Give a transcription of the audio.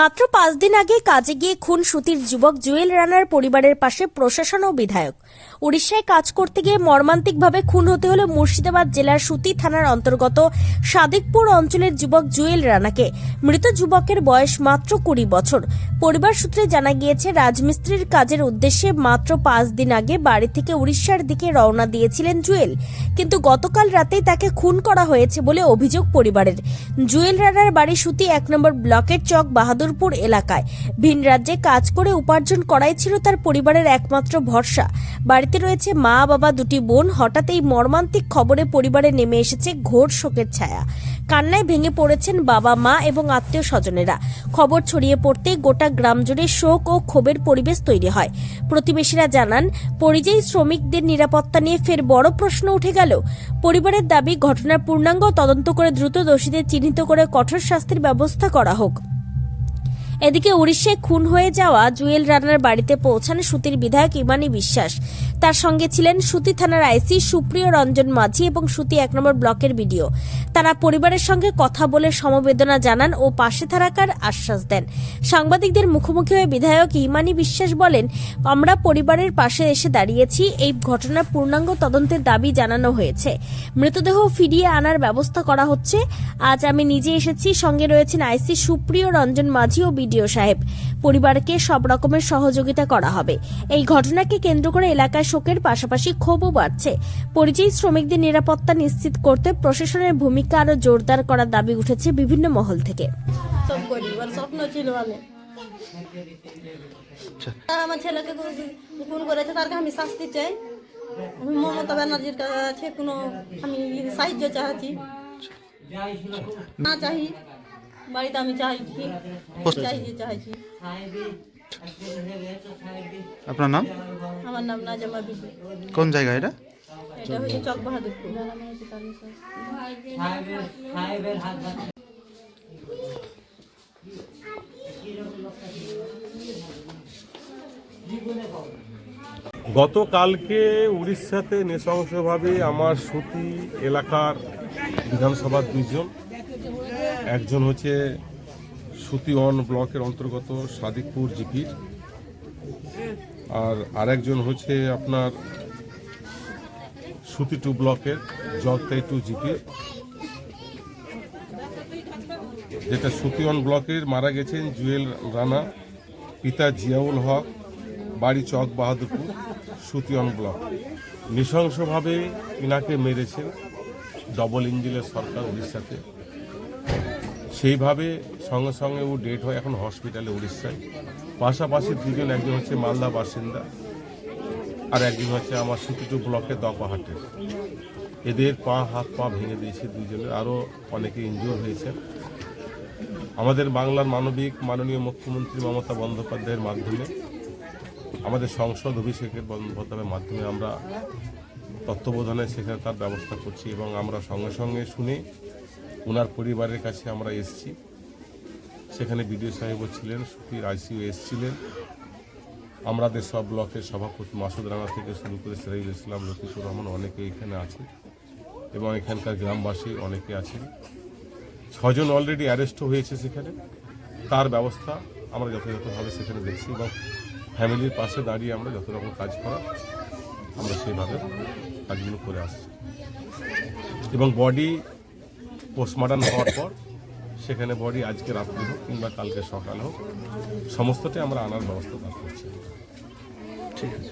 মাত্র পাঁচ দিন আগে কাজে গিয়ে খুন সুতির যুবক জুয়েল রানার পরিবারের পাশে প্রশাসন ও বিধায়ক। উড়িষ্যায় কাজ করতে গিয়ে মর্মান্তিকভাবে খুন হতে হলো মুর্শিদাবাদ জেলার সুতি থানার অন্তর্গত সাদিকপুর অঞ্চলের যুবক জুয়েল রানাকে। মৃত যুবকের বয়স মাত্র কুড়ি বছর। পরিবার সূত্রে জানা গিয়েছে, রাজমিস্ত্রির কাজের উদ্দেশ্যে মাত্র পাঁচ দিন আগে বাড়ি থেকে উড়িষ্যার দিকে রওনা দিয়েছিলেন জুয়েল। কিন্তু গতকাল রাতেই তাকে খুন করা হয়েছে বলে অভিযোগ পরিবারের। জুয়েল রানার বাড়ি সুতি এক নম্বর ব্লকের চক বাহাদুরপুর এলাকায়। ভিন রাজ্যে কাজ করে উপার্জন করাই ছিল তার পরিবারের একমাত্র ভরসা। বাড়িতে রয়েছে মা, বাবা, দুটি বোন। হঠাৎ এই মর্মান্তিক খবরে পরিবারে নেমে এসেছে ঘোর শোকের ছায়া। কান্নায় ভেঙে পড়েছেন বাবা, মা এবং আত্মীয় স্বজনেরা। খবর ছড়িয়ে পড়তেই গোটা গ্রাম জুড়ে শোক ও ক্ষোভের পরিবেশ তৈরি হয়। প্রতিবেশীরা জানান, পরিযায়ী শ্রমিকদের নিরাপত্তা নিয়ে ফের বড় প্রশ্ন উঠে গেল। পরিবারের দাবি, ঘটনার পূর্ণাঙ্গ তদন্ত করে দ্রুত দোষীদের চিহ্নিত করে কঠোর শাস্তির ব্যবস্থা করা হোক। এদিকে উড়িষ্যায় খুন হয়ে যাওয়া জুয়েল রানার বাড়িতে পৌঁছান সুতির বিধায়ক ইমানি বিশ্বাস। তার সঙ্গে ছিলেন সুতি থানার আইসি সুপ্রিয় রঞ্জন মাঝি এবং সুতি এক নম্বর ব্লকের বিডিও। তারা পরিবারের সঙ্গে কথা বলে সমবেদনা জানান ও পাশে থাকার আশ্বাস দেন। সাংবাদিকদের মুখোমুখি হয়ে বিধায়ক ইমানি বিশ্বাস বলেন, আমরা পরিবারের পাশে এসে দাঁড়িয়েছি, এই ঘটনার পূর্ণাঙ্গ তদন্তের দাবি জানানো হয়েছে। মৃতদেহ ফিরিয়ে আনার ব্যবস্থা করা হচ্ছে। আজ আমি নিজে এসেছি, সঙ্গে রয়েছেন আইসি সুপ্রিয় রঞ্জন মাঝি ও বিডিও সাহেব। পরিবারকে সব রকমের সহযোগিতা করা হবে। এই ঘটনাকে কেন্দ্র করে এলাকায় শোকের পাশাপাশি ক্ষোভও বাড়ছে। পরিযায়ী শ্রমিকদের নিরাপত্তা নিশ্চিত করতে প্রশাসনের ভূমিকা আরও জোরদার করার দাবি উঠেছে বিভিন্ন মহল থেকে। সব করি ওর স্বপ্ন ছিল আমি আমার ছেলেকে খুন- খুন করেছে তারকে আমি শাস্তি চাই। আমি মমতা ব্যানার্জির কাছে কোনো আমি সাহায্য চাচ্ছি না চাই। বাড়িতে আমি চাইছি। চাইছি চাইছি। আপনার নাম? আমার নাম নাজামা বিবি। কোন জায়গা এটা? এটা হচ্ছে চক বাহাদুরপুর। গতকালকে উড়িষ্যাতে নৃশংসভাবে আমার সুতি এলাকার বিধানসভার দুইজন একজন হচ্ছে সুতি ওয়ান ব্লকের অন্তর্গত সাদিকপুর জিপির আর আরেকজন হচ্ছে আপনার সুতি টু ব্লকের জগতাই টু জিপির যেটা সুতি ওয়ান ব্লকের মারা গেছেন জুয়েল রানা, পিতা জিয়াউল হক, বাড়ি চক বাহাদুরপুর সুতিয়ন ব্লক। নৃশংসভাবে ইনাকে মেরেছেন ডবল ইঞ্জিনের সরকার উড়িষ্যাতে। সেইভাবে সঙ্গে সঙ্গে ও ডেট হয় এখন হসপিটালে উড়িষ্যায়। পাশাপাশি দুজন, একজন হচ্ছে মালদা বাসিন্দা আর একজন হচ্ছে আমার সুতিটু ব্লকের দপাহাটের এদের পা, হাত, পা ভেঙে দিয়েছে দুজনের আরও অনেকে ইনজিওর হয়েছে। আমাদের বাংলার মানবিক, মাননীয় মুখ্যমন্ত্রী মমতা বন্দ্যোপাধ্যায়ের মাধ্যমে, আমাদের সংসদ অভিষেকের বন্দ্যোপাধ্যায়ের মাধ্যমে আমরা তত্ত্বাবধানে সেখানে তার ব্যবস্থা করছি এবং আমরা সঙ্গে সঙ্গে শুনে ওনার পরিবারের কাছে আমরা এসেছি। সেখানে বিডিও সাহেবও ছিলেন, সুফির আইসিও এসছিলেন। আমাদের সব ব্লকের সভাপতি মাসুদ রানা থেকে শুরু করে সিরাজুল ইসলাম, লতিফুর রহমান অনেকে এখানে আছে এবং এখানকার গ্রামবাসী অনেকে আছেন। ছজন অলরেডি অ্যারেস্টও হয়েছে সেখানে। তার ব্যবস্থা আমরা যথাযথভাবে সেখানে দেখছি এবং ফ্যামিলির পাশে দাঁড়িয়ে আমরা যত রকম কাজ করা, আমরা সেইভাবে কাজগুলো করে আসছি। এবং বডি পোস্টমর্টম হওয়ার পর, সেখানে বডি আজকে রাত্রি হোক কিংবা কালকে সকাল হোক, সমস্তটাই আমরা আনার ব্যবস্থা করছি। ঠিক আছে।